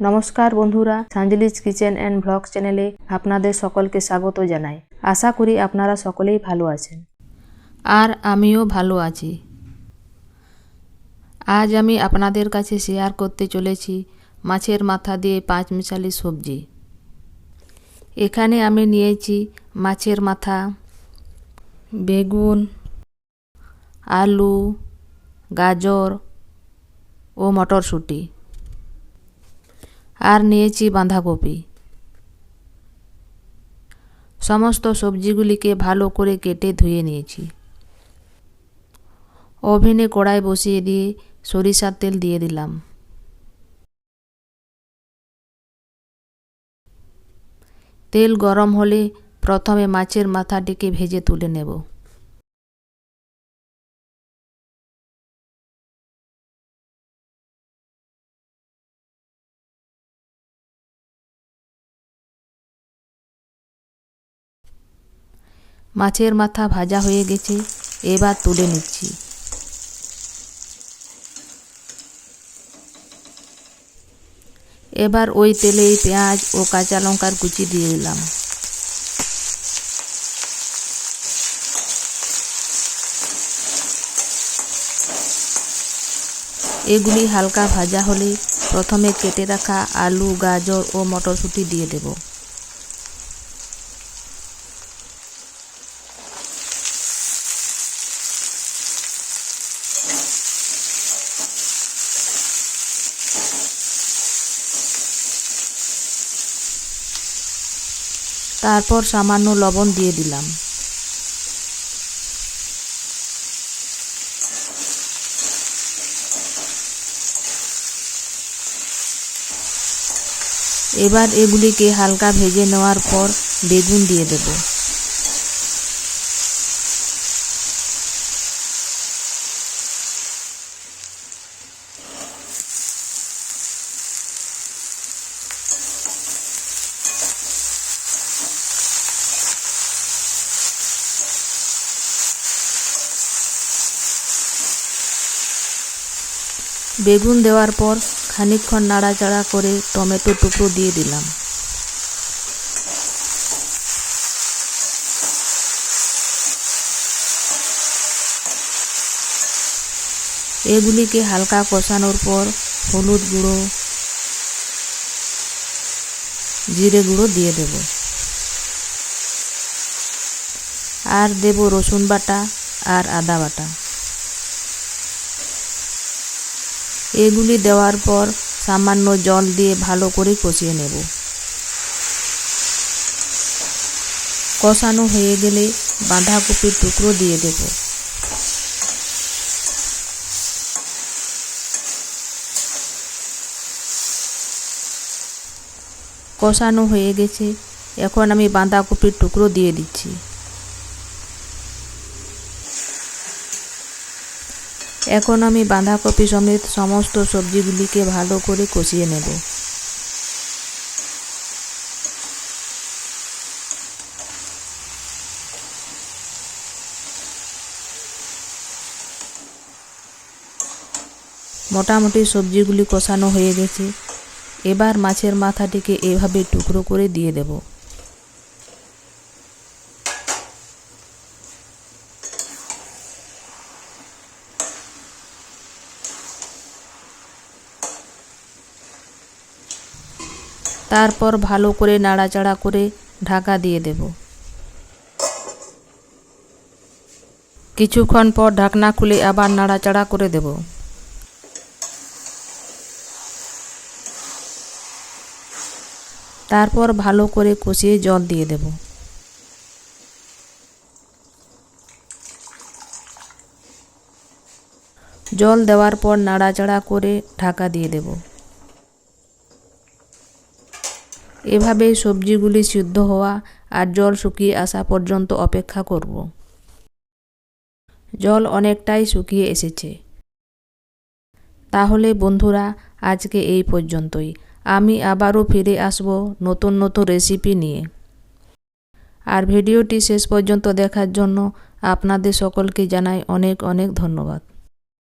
নমস্কার বন্ধুরা সাঞ্জলিজ kitchen and blog চ্যানেলে আপনাদের সকলকে স্বাগত জানাই। আশা করি আপনারা সকলেই ভালো আছেন। আর আমিও ভালো আছি। আজ আমি আপনাদের কাছে শেয়ার করতে চলেছি মাছের মাথা দিয়ে পাঁচ মিশালি সবজি। এখানে আমি নিয়েছি মাছের মাথা, বেগুন, আলু, গাজর ও মটরশুঁটি। আর নিয়েছি বাঁধাকপি। সমস্ত সবজিগুলিকে ভালো করে কেটে ধুয়ে নিয়েছি। ওভেনে কড়াই বসিয়ে দিয়ে সরিষার তেল দিয়ে দিলাম। তেল গরম হলে প্রথমে মাছের মাথাটিকে ভেজে তুলে নেব। মাছের মাথা ভাজা হয়ে গেছে, এবার তুলে নিচ্ছি। এবার ওই তেলেই পেঁয়াজ ও কাঁচা লঙ্কার কুচি দিয়ে দিলাম। এগুলি হালকা ভাজা হলে প্রথমে কেটে রাখা আলু, গাজর ও মটরশুঁটি দিয়ে দেব। তারপর সামান্য লবণ দিয়ে দিলাম। এবার এগুলিকে হালকা ভেজে নেওয়ার পর বেগুন দিয়ে দেব। বেগুন দেওয়ার পর খানিকক্ষণ নাড়াচাড়া করে টমেটো টুকরো দিয়ে দিলাম। এগুলিকে হালকা কষানোর পর হলুদ গুঁড়ো, জিরে গুঁড়ো দিয়ে দেব। আর দেব রসুন বাটা আর আদা বাটা। এগুলি দেওয়ার পর সামান্য জল দিয়ে ভালো করে কষিয়ে নেব। কষানো হয়ে গেলে বাঁধাকপির টুকরো দিয়ে দেব। কষানো হয়ে গেছে, এখন আমি বাঁধাকপির টুকরো দিয়ে দিচ্ছি। এখন আমি বাঁধাকপি সমেত সমস্ত সবজিগুলিকে ভালো করে কষিয়ে নেব। মোটামুটি সবজিগুলি কষানো হয়ে গেছে। এবার মাছের মাথাটিকে এভাবে টুকরো করে দিয়ে দেবো। তারপর ভালো করে নাড়াচাড়া করে ঢাকা দিয়ে দেব। কিছুক্ষণ পর ঢাকনা খুলে আবার নাড়াচাড়া করে দেব। তারপর ভালো করে কষিয়ে জল দিয়ে দেব। জল দেওয়ার পর নাড়াচাড়া করে ঢাকা দিয়ে দেবো। এভাবে সবজিগুলি সিদ্ধ হওয়া আর জল শুকিয়ে আসা পর্যন্ত অপেক্ষা করব। জল অনেকটাই শুকিয়ে এসেছে। তাহলে বন্ধুরা, আজকে এই পর্যন্তই। আমি আবারও ফিরে আসব নতুন নতুন রেসিপি নিয়ে। আর ভিডিওটি শেষ পর্যন্ত দেখার জন্য আপনাদের সকলকে জানাই অনেক অনেক ধন্যবাদ।